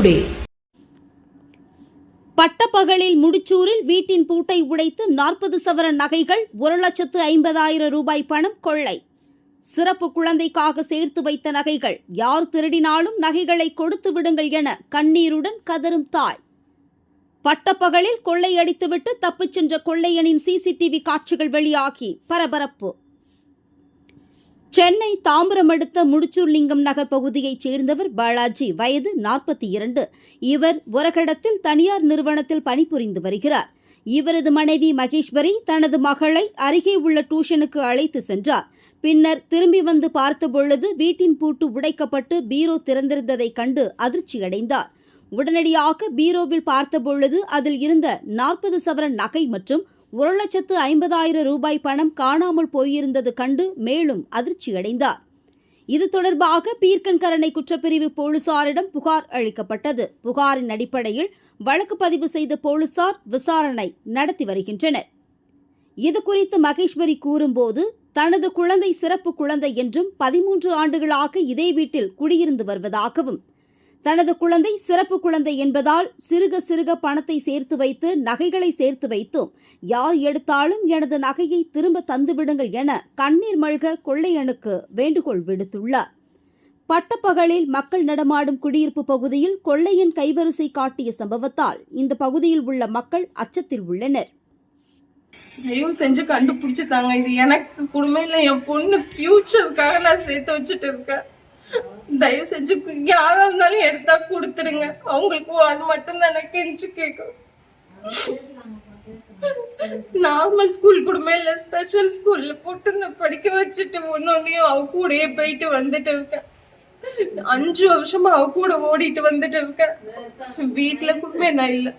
Today பட்டப்பகலில் முடிச்சூரில் வீட்டின் பூட்டை உடைத்து நாற்பது சவர நகைகள் ஒரு லட்சத்து ஐம்பதாயிரம் ரூபாய் பணம் கொள்ளை. சிறப்பு குழந்தைக்காக சேர்த்து வைத்த நகைகள் யார் திருடினாலும் நகைகளை கொடுத்து விடுங்கள் என கண்ணீருடன் கதரும் தாய். பட்டப்பகலில் கொள்ளையடித்துவிட்டு தப்பிச் சென்ற கொள்ளையனின் சிசிடிவி காட்சிகள் வெளியாகி பரபரப்பு. சென்னை தாம்பரம் அடுத்த முடிச்சூர்லிங்கம் நகர் பகுதியைச் சேர்ந்தவர் பாலாஜி. வயது நாற்பத்தி இரண்டு. இவர் உரகடத்தில் தனியார் நிறுவனத்தில் பணிபுரிந்து வருகிறார். இவரது மனைவி மகேஸ்வரி தனது மகளை அருகே உள்ள டியூஷனுக்கு அழைத்து சென்றார். பின்னர் திரும்பி வந்து பார்த்தபொழுது வீட்டின் பூட்டு உடைக்கப்பட்டு பீரோ திறந்திருந்ததைக் கண்டு அதிர்ச்சியடைந்தார். உடனடியாக பீரோவில் பார்த்தபொழுது அதில் இருந்த நாற்பது சவரன் நகை மற்றும் ஒரு லட்சத்து ஐம்பதாயிரம் ரூபாய் பணம் காணாமல் போயிருந்தது கண்டு மேலும் அதிர்ச்சியடைந்தார். இது தொடர்பாக பீர்க்கன்கரணை குற்றப்பிரிவு போலீசாரிடம் புகார் அளிக்கப்பட்டது. புகாரின் அடிப்படையில் வழக்கு பதிவு செய்த போலீசார் விசாரணை நடத்தி வருகின்றனர். இது குறித்து மகேஸ்வரி கூறும்போது தனது குழந்தை சிறப்பு குழந்தை என்றும் பதிமூன்று ஆண்டுகளாக இதே வீட்டில் குடியிருந்து வருவதாகவும் தனது குழந்தை சிறப்பு குழந்தை என்பதால் சிறுக சிறுக பணத்தை சேர்த்து வைத்து நகைகளை சேர்த்து வைத்தும் யார் எடுத்தாலும் எனது நகையை திரும்ப தந்துவிடுங்கள் என கண்ணீர் மல்க கொள்ளையனுக்கு வேண்டுகோள் விடுத்துள்ளார். பட்டப்பகலில் மக்கள் நடமாடும் குடியிருப்பு பகுதியில் கொள்ளையன் கைவரிசை காட்டிய சம்பவத்தால் இந்த பகுதியில் உள்ள மக்கள் அச்சத்தில் உள்ளனர். தயவு செஞ்சு கண்டுபிடிச்சு தாங்க இது எனக்கு குடும்பம் இல்லை என் பொண்ணு ஃபியூச்சருக்காக நான் சேர்த்து வச்சுட்டு இருக்கேன். தயவு செஞ்சு யாராக இருந்தாலும் எடுத்தா கொடுத்துருங்க. அவங்களுக்கு அது மட்டும் தான் கெஞ்சு கேட்கும். நார்மல் ஸ்கூல் கூட இல்லை ஸ்பெஷல் ஸ்கூல்ல போட்டு நான் படிக்க வச்சுட்டு ஒன்னொன்னையும் அவ கூடயே போயிட்டு வந்துட்டு இருக்கேன் அஞ்சு வருஷமா அவ கூட ஓடிட்டு வந்துட்டு இருக்கேன் வீட்டுல கூட நான் இல்லை.